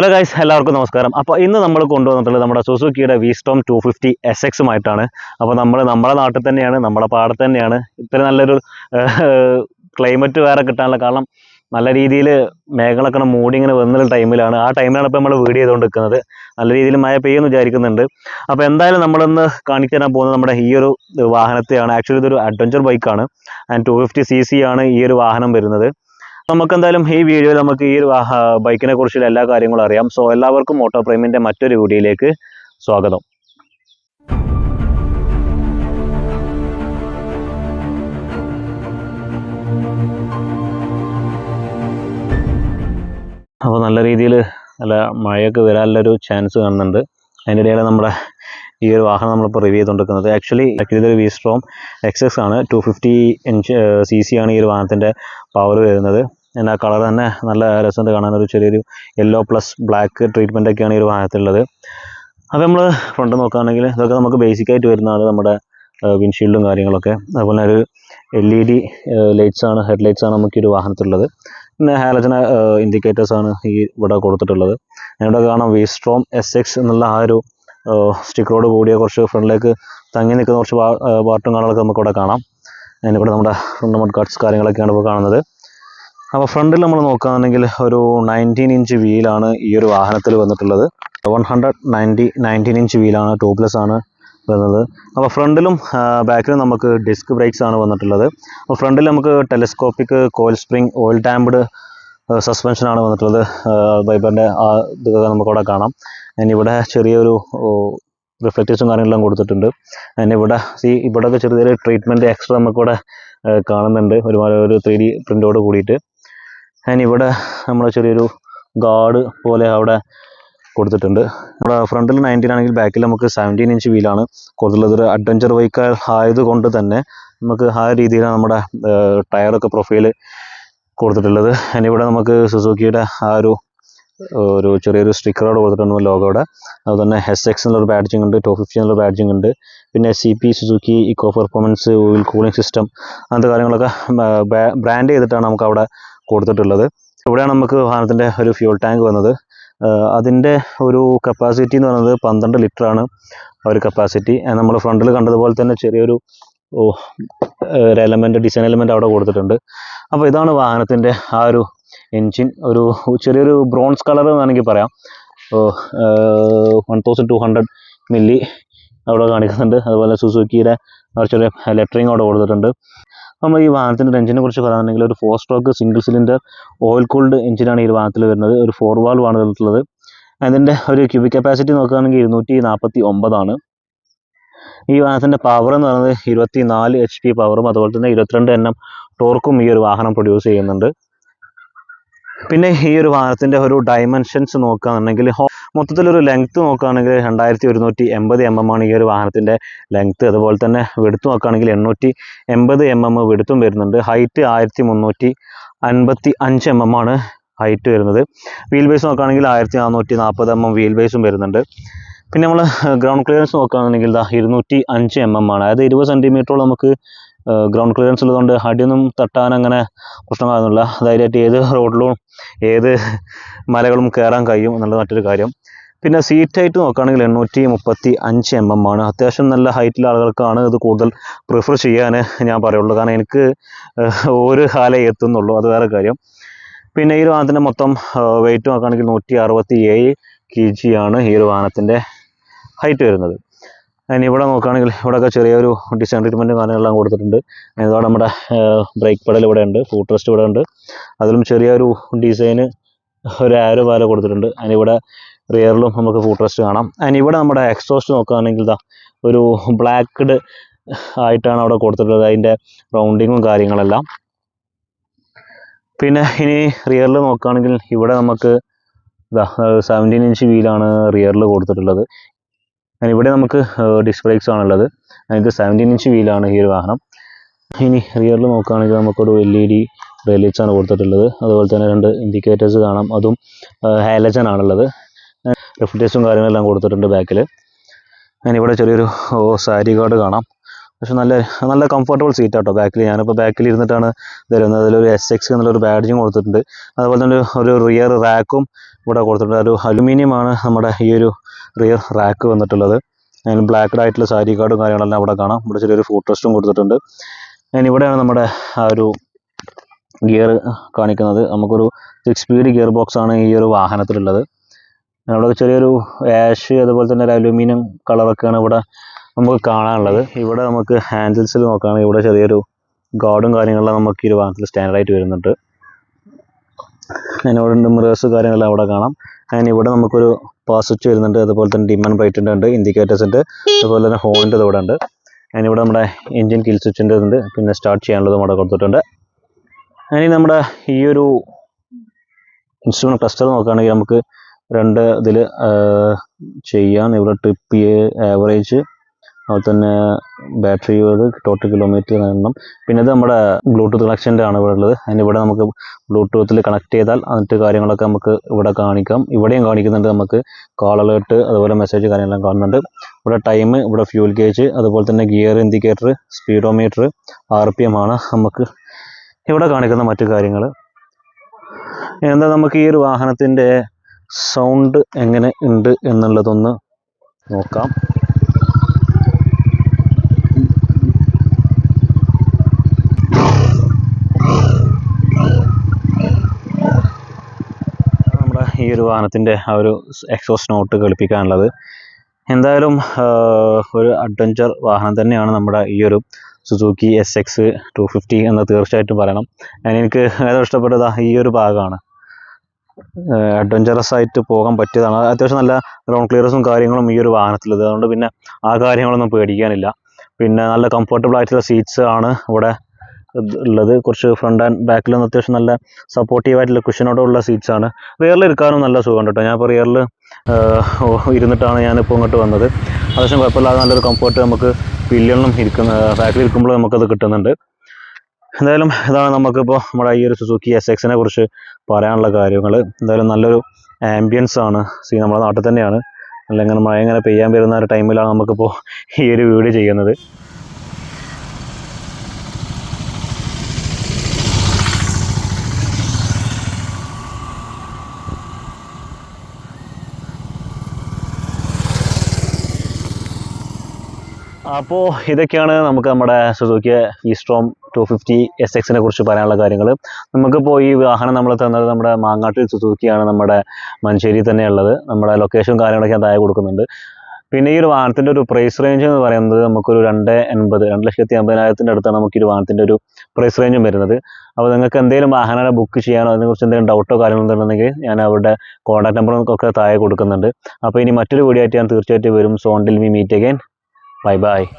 Hello guys എല്ലാവർക്കും നമസ്കാരം. അപ്പോൾ ഇന്ന് നമ്മൾ കൊണ്ടുവന്നിട്ടുള്ളത് നമ്മുടെ സുസുക്കിയുടെ V Strom two fifty S എക്സുമായിട്ടാണ് അപ്പോൾ നമ്മൾ നമ്മുടെ നാട്ടിൽ തന്നെയാണ് നമ്മുടെ പാടത്ത് തന്നെയാണ്. ഇത്ര നല്ലൊരു ക്ലൈമറ്റ് വേറെ കിട്ടാനുള്ള കാരണം നല്ല രീതിയിൽ മേഘങ്ങളൊക്കെ മൂടി ഇങ്ങനെ വന്നുള്ള ടൈമിലാണ് ആ ടൈമിലാണ് ഇപ്പോൾ നമ്മൾ വീഡിയോ ചെയ്തുകൊണ്ട് നിൽക്കുന്നത് നല്ല രീതിയിൽ മഴ പെയ്യുമെന്ന് വിചാരിക്കുന്നുണ്ട്. അപ്പോൾ എന്തായാലും നമ്മളിന്ന് കാണിച്ചു തരാൻ പോകുന്നത് നമ്മുടെ ഈ ഒരു വാഹനത്തെയാണ്. ആക്ച്വലി ഇതൊരു അഡ്വഞ്ചർ ബൈക്കാണ് and two fifty C C ആണ് ഈ ഒരു വാഹനം വരുന്നത്. നമുക്ക് എന്തായാലും ഈ വീഡിയോയിൽ നമുക്ക് ഈ ബൈക്കിനെ കുറിച്ചുള്ള എല്ലാ കാര്യങ്ങളും അറിയാം. സോ എല്ലാവർക്കും ഓട്ടോ പ്രേമിന്റെ മറ്റൊരു വീഡിയോയിലേക്ക് സ്വാഗതം. അപ്പോൾ നല്ല രീതിയിൽ നല്ല മഴയൊക്കെ വരാനുള്ളൊരു ചാൻസ് കാണുന്നുണ്ട്. അതിന്റെ ഇടയിൽ നമ്മുടെ ഈ ഒരു വാഹനം നമ്മളിപ്പോൾ റിവ്യൂ ചെയ്തുകൊണ്ടിരിക്കുന്നത്. ആക്ച്വലി ഇതൊരു വി സ്ട്രോം എക്സ് എക്സ് ആണ് two fifty inch C C ആണ് ഈ ഒരു വാഹനത്തിന്റെ പവർ വരുന്നത്. എന്നാൽ കളർ തന്നെ നല്ല രസമുണ്ട് കാണാൻ ഒരു ചെറിയൊരു യെല്ലോ പ്ലസ് ബ്ലാക്ക് ട്രീറ്റ്മെന്റ് ഒക്കെയാണ് ഈ ഒരു വാഹനത്തിലുള്ളത് അപ്പോൾ നമ്മൾ ഫ്രണ്ട് നോക്കുകയാണെങ്കിൽ ഇതൊക്കെ നമുക്ക് ബേസിക് ആയിട്ട് വരുന്നതാണ് നമ്മുടെ വിൻഷീൽഡും കാര്യങ്ങളൊക്കെ. അതുപോലെ ഒരു എൽ ഇ ഡി ലൈറ്റ്സ് ആണ് ഹെഡ് ലൈറ്റ്സ് ആണ് നമുക്ക് ഈ ഒരു വാഹനത്തിലുള്ളത്. പിന്നെ ഹാലജന ഇൻഡിക്കേറ്റേഴ്സ് ആണ് ഈ ഇവിടെ കൊടുത്തിട്ടുള്ളത്. ഇവിടെ കാണാം വി സ്ട്രോം എസ് എക്സ് എന്നുള്ള ആ ഒരു സ്റ്റിക്കറോട് കൂടിയ കുറച്ച് ഫ്രണ്ടിലേക്ക് തങ്ങി നിൽക്കുന്ന കുറച്ച് പാർട്ടും കാണാനൊക്കെ നമുക്ക് ഇവിടെ കാണാം. അതിനിവിടെ നമ്മുടെ ഫ്രണ്ട് മഡ് കട്ട്സ് കാര്യങ്ങളൊക്കെയാണ് ഇപ്പോൾ കാണുന്നത്. അപ്പോൾ ഫ്രണ്ടിൽ നമ്മൾ നോക്കുകയാണെങ്കിൽ ഒരു നയന്റീൻ ഇഞ്ച് വീലാണ് ഈ ഒരു വാഹനത്തിൽ വന്നിട്ടുള്ളത്. One hundred ninety nineteen inch വീലാണ് tubeless ആണ് വരുന്നത്. അപ്പോൾ ഫ്രണ്ടിലും ബാക്കിലും നമുക്ക് ഡിസ്ക് ബ്രേക്സ് ആണ് വന്നിട്ടുള്ളത്. അപ്പോൾ ഫ്രണ്ടിൽ നമുക്ക് telescopic coil spring oil damped suspension ആണ് വന്നിട്ടുള്ളത്. ബൈബറിന്റെ ആ ഇതൊക്കെ നമുക്കവിടെ കാണാം. അതിന് ഇവിടെ ചെറിയൊരു റിഫ്ലക്റ്റേഴ്സും കാര്യങ്ങളെല്ലാം കൊടുത്തിട്ടുണ്ട്. അതിന് ഇവിടെ ഈ ഇവിടെയൊക്കെ ചെറിയൊരു ട്രീറ്റ്മെന്റ് എക്സ്ട്രാ നമുക്കിവിടെ കാണുന്നുണ്ട്. ഒരുപാട് ഒരു ത്രീ ഡി പ്രിന്റോട് കൂടിയിട്ട്. അതിന് ഇവിടെ നമ്മൾ ചെറിയൊരു ഗാർഡ് പോലെ അവിടെ കൊടുത്തിട്ടുണ്ട്. നമ്മുടെ ഫ്രണ്ടിൽ നയന്റീൻ ആണെങ്കിൽ ബാക്കിൽ നമുക്ക് സെവന്റീൻ ഇഞ്ച് വീലാണ് കൂടുതലത് ഒരു അഡ്വഞ്ചർ ബൈക്ക് ആയതുകൊണ്ട് തന്നെ നമുക്ക് ആ രീതിയിലാണ് നമ്മുടെ ടയറൊക്കെ പ്രൊഫൈൽ കൊടുത്തിട്ടുള്ളത്. അതിനിവിടെ നമുക്ക് സുസുക്കിയുടെ ആ ഒരു ഒരു ചെറിയൊരു സ്റ്റിക്കറോട് കൊടുത്തിട്ടുണ്ട് ലോഗോയുടെ അതുപോലെ തന്നെ എസ് എക്സ് എന്നുള്ളൊരു ബാഡ്ജിങ് ഉണ്ട് ടു ഫിഫ്റ്റി എന്നുള്ള ബാഡ്ജിങ് ഉണ്ട്. പിന്നെ C P Suzuki eco performance oil cooling system അങ്ങനത്തെ കാര്യങ്ങളൊക്കെ ബ്രാൻഡ് ചെയ്തിട്ടാണ് നമുക്ക് അവിടെ കൊടുത്തിട്ടുള്ളത്. ഇവിടെയാണ് നമുക്ക് വാഹനത്തിന്റെ ഒരു ഫ്യൂൾ ടാങ്ക് വന്നത്. അതിന്റെ ഒരു കപ്പാസിറ്റി എന്ന് പറയുന്നത് പന്ത്രണ്ട് ലിറ്ററാണ് ഒരു കപ്പാസിറ്റി നമ്മൾ ഫ്രണ്ടിൽ കണ്ടതുപോലെ തന്നെ ചെറിയൊരു ഒരു എലമെന്റ് ഡിസൈൻ എലമെന്റ് അവിടെ കൊടുത്തിട്ടുണ്ട്. അപ്പോൾ ഇതാണ് വാഹനത്തിന്റെ ആ ഒരു എൻജിൻ ഒരു ചെറിയൊരു ബ്രോൺസ് കളർ വേണമെങ്കിൽ പറയാം. One thousand two hundred milli അവിടെ കാണിക്കുന്നുണ്ട്. അതുപോലെ സുസുക്കിയുടെ ചെറിയ ലെറ്ററിങ് അവിടെ കൊടുത്തിട്ടുണ്ട്. നമ്മൾ ഈ വാഹനത്തിന്റെ എഞ്ചിനെ കുറിച്ച് പറയുകയാണെങ്കിൽ ഒരു four stroke single cylinder oil cooled എഞ്ചിനാണ് ഈ വാഹനത്തിൽ വരുന്നത്. ഒരു ഫോർ വാൾവ് ആണ് ഇതിലുള്ളത് അതിന്റെ ഒരു ക്യൂബിക് കപ്പാസിറ്റി നോക്കുകയാണെങ്കിൽ ഇരുന്നൂറ്റി നാൽപ്പത്തി ഒമ്പതാണ് ഈ വാഹനത്തിന്റെ പവർ എന്ന് പറയുന്നത് ഇരുപത്തി നാല് എച്ച് പി പവറും അതുപോലെ തന്നെ ഇരുപത്തിരണ്ട് എണ്ണം ടോർക്കും ഈ ഒരു വാഹനം പ്രൊഡ്യൂസ് ചെയ്യുന്നുണ്ട്. പിന്നെ ഈ ഒരു വാഹനത്തിന്റെ ഒരു ഡയമെൻഷൻസ് നോക്കുകയാണെന്നുണ്ടെങ്കിൽ മൊത്തത്തിലൊരു ലെങ്ത്ത് നോക്കുകയാണെങ്കിൽ രണ്ടായിരത്തി ഒരുന്നൂറ്റി എൺപത് എം എം ആണ് ഈ ഒരു വാഹനത്തിന്റെ ലെങ്ത്ത് അതുപോലെ തന്നെ വെടുത്ത് നോക്കുകയാണെങ്കിൽ എണ്ണൂറ്റി എൺപത് എം എം വെടുത്തും വരുന്നുണ്ട്. ഹൈറ്റ് ആയിരത്തി മുന്നൂറ്റി അൻപത്തി അഞ്ച് എം എം ആണ് ഹൈറ്റ് വരുന്നത്. വീൽ ബേസ് നോക്കുകയാണെങ്കിൽ ആയിരത്തി നാനൂറ്റി നാൽപ്പത് എം എം വീൽ ബേസും വരുന്നുണ്ട്. പിന്നെ നമ്മൾ ഗ്രൗണ്ട് ക്ലിയറൻസ് നോക്കുകയാണെന്നുണ്ടെങ്കിൽ ഇതാ ഇരുന്നൂറ്റി അഞ്ച് എം എം ആണ്. അതായത് ഇരുപത് സെന്റിമീറ്ററോളം നമുക്ക് ഗ്രൗണ്ട് ക്ലിയറൻസ് ഉള്ളതുകൊണ്ട് അടിയൊന്നും തട്ടാൻ അങ്ങനെ പ്രശ്നങ്ങളൊന്നുമില്ല ധൈര്യമായിട്ട് ഏത് റോഡിലും ഏത് മലകളും കയറാൻ കഴിയും എന്നുള്ളത് മറ്റൊരു കാര്യം. പിന്നെ സീറ്റ് ഹൈറ്റ് നോക്കുകയാണെങ്കിൽ എണ്ണൂറ്റി മുപ്പത്തി അഞ്ച് എം എം ആണ്. അത്യാവശ്യം നല്ല ഹൈറ്റിലെ ആളുകൾക്കാണ് ഇത് കൂടുതൽ പ്രിഫർ ചെയ്യാൻ ഞാൻ പറയുള്ളൂ. കാരണം എനിക്ക് ഒരു കാലേ എത്തുന്നുള്ളൂ. അത് വേറെ കാര്യം. പിന്നെ ഈ വാഹനത്തിന്റെ മൊത്തം വെയിറ്റ് നോക്കുകയാണെങ്കിൽ നൂറ്റി അറുപത്തി ഏഴ് കെ ജി ആണ് ഈ ഒരു വാഹനത്തിന്റെ ഹൈറ്റ് വരുന്നത്. അതിന് ഇവിടെ നോക്കുകയാണെങ്കിൽ ഇവിടെയൊക്കെ ചെറിയൊരു ഡിസൈൻ ട്രീറ്റ്മെന്റും കാര്യങ്ങളെല്ലാം കൊടുത്തിട്ടുണ്ട്. ഇതോടെ നമ്മുടെ ബ്രേക്ക് പെഡൽ ഇവിടെ ഉണ്ട് ഫൂട്ട് റെസ്റ്റ് ഇവിടെ ഉണ്ട്. അതിലും ചെറിയൊരു ഡിസൈന് ഒരു ആരോ പോലെ കൊടുത്തിട്ടുണ്ട്. അതിനിവിടെ റിയറിലും നമുക്ക് ഫൂട്ട് റെസ്റ്റ് കാണാം. അതിന് ഇവിടെ നമ്മുടെ എക്സോസ്റ്റ് നോക്കുകയാണെങ്കിൽ ഇതാ ഒരു ബ്ലാക്ക്ഡ് ആയിട്ടാണ് അവിടെ കൊടുത്തിട്ടുള്ളത്. അതിന്റെ റൗണ്ടിങ്ങും കാര്യങ്ങളെല്ലാം. പിന്നെ ഇനി റിയറിൽ നോക്കുകയാണെങ്കിൽ ഇവിടെ നമുക്ക് ഇതാ സെവന്റീൻ ഇഞ്ച് വീലാണ് റിയറിൽ കൊടുത്തിട്ടുള്ളത്. And ഇവിടെ നമുക്ക് ഡിസ്ക് ബ്രേക്സ് ആണുള്ളത്. നമുക്ക് സെവന്റീൻ ഇഞ്ച് വീലാണ് ഈ ഒരു വാഹനം. ഇനി റിയറിൽ നോക്കുകയാണെങ്കിൽ നമുക്കൊരു എൽ ഇ ഡി ആണ് കൊടുത്തിട്ടുള്ളത്. അതുപോലെ തന്നെ രണ്ട് ഇൻഡിക്കേറ്റേഴ്സ് കാണാം. അതും ഹാലജൻ ആണുള്ളത്. റിഫ്ലക്റ്റേഴ്സും കാര്യങ്ങളെല്ലാം കൊടുത്തിട്ടുണ്ട് ബാക്കിൽ ഞാനിവിടെ ചെറിയൊരു സാരി ഗാർഡ് കാണാം. പക്ഷെ നല്ല നല്ല കംഫർട്ടബിൾ സീറ്റ് ആട്ടോ ബാക്കിൽ ഞാനിപ്പോൾ ബാക്കിൽ ഇരുന്നിട്ടാണ് തരുന്നത് അതിലൊരു എസ് എക്സ് എന്നുള്ളൊരു ബാഡ്ജും കൊടുത്തിട്ടുണ്ട്. അതുപോലെ തന്നെ ഒരു റിയർ റാക്കും ഇവിടെ കൊടുത്തിട്ടുണ്ട്. ഒരു അലുമിനിയമാണ് നമ്മുടെ ഈ ഒരു റിയർ റാക്ക് വന്നിട്ടുള്ളത്. അതിന് ബ്ലാക്ക്ഡ് ആയിട്ടുള്ള സാരി കാർഡും കാര്യങ്ങളെല്ലാം അവിടെ കാണാം. ഇവിടെ ചെറിയൊരു ഫോട്ടോസ്റ്റും കൊടുത്തിട്ടുണ്ട്. ഞാൻ ഇവിടെയാണ് നമ്മുടെ ആ ഒരു ഗിയർ കാണിക്കുന്നത്. നമുക്കൊരു സിക്സ് സ്പീഡ് ഗിയർ ബോക്സ് ആണ് ഈ ഒരു വാഹനത്തിലുള്ളത്. അവിടെ ചെറിയൊരു ആഷ് അതുപോലെ തന്നെ ഒരു അലുമിനിയം കളറൊക്കെയാണ് ഇവിടെ നമുക്ക് കാണാനുള്ളത്. ഇവിടെ നമുക്ക് ഹാൻഡിൽസിൽ നോക്കുകയാണെങ്കിൽ ഇവിടെ ചെറിയൊരു ഗാർഡും കാര്യങ്ങളെല്ലാം നമുക്ക് ഈ വാഹനത്തിൽ സ്റ്റാൻഡായിട്ട് വരുന്നുണ്ട്. അതിനോട് മിറേഴ്സ് കാര്യങ്ങളെല്ലാം അവിടെ കാണാം. അതിന് ഇവിടെ നമുക്കൊരു പാസ് സ്വിച്ച് വരുന്നുണ്ട്. അതുപോലെ തന്നെ ഡിമൻ ബ്രൈറ്റിന്റെ ഉണ്ട് ഇൻഡിക്കേറ്റേഴ്സ് ഉണ്ട്. അതുപോലെ തന്നെ ഹോണിന്റെ ഇവിടെ ഉണ്ട്. അതിനിവിടെ നമ്മുടെ എൻജിൻ കിൽ സ്വിച്ചിന്റെ ഉണ്ട് പിന്നെ സ്റ്റാർട്ട് ചെയ്യാനുള്ളതും അവിടെ കൊടുത്തിട്ടുണ്ട്. ഇനി നമ്മുടെ ഈ ഒരു ഇൻസ്ട്രുമെന്റ് ക്ലസ്റ്റർ നോക്കുകയാണെങ്കിൽ നമുക്ക് രണ്ട് ഇതിൽ ചെയ്യാം. ഇവിടെ ട്രിപ്പ് ആവറേജ് അതുപോലെ തന്നെ ബാറ്ററി ടോട്ടൽ കിലോമീറ്റർ എണ്ണം പിന്നെ ഇത് നമ്മുടെ ബ്ലൂടൂത്ത് കണക്ഷന്റെ ആണ് ഇവിടെ ഉള്ളത്. അതിന് ഇവിടെ നമുക്ക് ബ്ലൂടൂത്തിൽ കണക്ട് ചെയ്താൽ അതിന്റെ കാര്യങ്ങളൊക്കെ നമുക്ക് ഇവിടെ കാണിക്കാം. ഇവിടെയും കാണിക്കുന്നുണ്ട് നമുക്ക് കോൾ അലേർട്ട് അതുപോലെ മെസ്സേജ് കാര്യങ്ങളെല്ലാം കാണുന്നുണ്ട്. ഇവിടെ ടൈം ഇവിടെ ഫ്യൂൽ ഗേജ് അതുപോലെ തന്നെ gear indicator speedometer R P M ആണ് നമുക്ക് ഇവിടെ കാണിക്കുന്ന മറ്റു കാര്യങ്ങൾ എന്താ നമുക്ക് ഈ ഒരു വാഹനത്തിന്റെ സൗണ്ട് എങ്ങനെ ഉണ്ട് എന്നുള്ളതൊന്ന് നോക്കാം നമ്മുടെ ഈ ഒരു വാഹനത്തിന്റെ ആ ഒരു എക്സോസ് നോട്ട് കളിപ്പിക്കാനുള്ളത് എന്തായാലും ഒരു അഡ്വഞ്ചർ വാഹനം തന്നെയാണ് നമ്മുടെ ഈ ഒരു Suzuki S X two fifty എന്ന് തീർച്ചയായിട്ടും പറയണം. എനിക്ക് ഏറ്റവും ഇഷ്ടപ്പെട്ടത്? ഈ ഒരു ഭാഗമാണ്. അഡ്വഞ്ചറസ് ആയിട്ട് പോകാൻ പറ്റിയതാണ്. അത് അത്യാവശ്യം നല്ല ഗ്രൗണ്ട് ക്ലിയറൻസും കാര്യങ്ങളും ഈ ഒരു വാഹനത്തിലുള്ളത്. അതുകൊണ്ട് പിന്നെ ആ കാര്യങ്ങളൊന്നും പേടിക്കാനില്ല. പിന്നെ നല്ല കംഫർട്ടബിൾ ആയിട്ടുള്ള സീറ്റ്സ് ആണ് ഇവിടെ ഉള്ളത്. കുറച്ച് ഫ്രണ്ട് ആൻഡ് ബാക്കിലൊന്നും അത്യാവശ്യം നല്ല സപ്പോർട്ടീവായിട്ടുള്ള കുഷനോടുള്ള സീറ്റ്സ് ആണ്. റിയറിൽ ഇരിക്കാനും നല്ല സുഖം കേട്ടോ ഞാൻ ഇപ്പോൾ റിയറിൽ ഇരുന്നിട്ടാണ് ഞാനിപ്പോൾ ഇങ്ങോട്ട് വന്നത്. അത്യാവശ്യം കുഴപ്പമില്ലാതെ നല്ലൊരു കംഫർട്ട് നമുക്ക് പില്ലിയണിലും ഇരിക്കുന്ന ബാക്കിൽ ഇരിക്കുമ്പോൾ നമുക്കത് കിട്ടുന്നുണ്ട്. എന്തായാലും ഇതാണ് നമുക്കിപ്പോൾ നമ്മുടെ ഈ ഒരു സുസുക്കി എസ് എക്സിനെ കുറിച്ച് പറയാനുള്ള കാര്യങ്ങൾ എന്തായാലും നല്ലൊരു ആംബിയൻസ് ആണ്. സീ നമ്മുടെ നാട്ടിൽ തന്നെയാണ്. അല്ലെങ്കിൽ മഴ ഇങ്ങനെ പെയ്യാൻ വരുന്ന ഒരു ടൈമിലാണ് നമുക്കിപ്പോൾ ഈ ഒരു വീഡിയോ ചെയ്യുന്നത്. അപ്പോൾ ഇതൊക്കെയാണ് നമുക്ക് നമ്മുടെ Suzuki V Strom two fifty S എക്സിനെ കുറിച്ച് പറയാനുള്ള കാര്യങ്ങൾ. നമുക്കിപ്പോൾ ഈ വാഹനം നമ്മൾ തന്നത് നമ്മുടെ മാങ്ങാട്ടിൽ സുസുക്കിയാണ് നമ്മുടെ മഞ്ചേരി തന്നെയുള്ളത്. നമ്മുടെ ലൊക്കേഷൻ കാര്യങ്ങളൊക്കെ താഴെ കൊടുക്കുന്നുണ്ട്. പിന്നെ ഈ ഒരു വാഹനത്തിന്റെ ഒരു പ്രൈസ് റേഞ്ച് എന്ന് പറയുന്നത് നമുക്കൊരു രണ്ട് എൺപത് രണ്ട് ലക്ഷത്തി അമ്പതിനായിരത്തിന്റെ അടുത്താണ് നമുക്ക് ഈ വാഹനത്തിന്റെ ഒരു പ്രൈസ് റേഞ്ചും വരുന്നത്. അപ്പോൾ നിങ്ങൾക്ക് എന്തെങ്കിലും വാഹനം ബുക്ക് ചെയ്യാനോ അതിനെക്കുറിച്ച് എന്തെങ്കിലും ഡൗട്ടോ കാര്യങ്ങളോ ഉണ്ടെന്നുണ്ടെങ്കിൽ ഞാൻ അവരുടെ കോൺടാക്ട് നമ്പറും ഒക്കെ താഴെ കൊടുക്കുന്നുണ്ട്. അപ്പോൾ ഇനി മറ്റൊരു വീഡിയോ ആയിട്ട് ഞാൻ തീർച്ചയായിട്ടും വരും. സോണ്ടിൽ വി മീറ്റ് അഗൈൻ Bye-bye.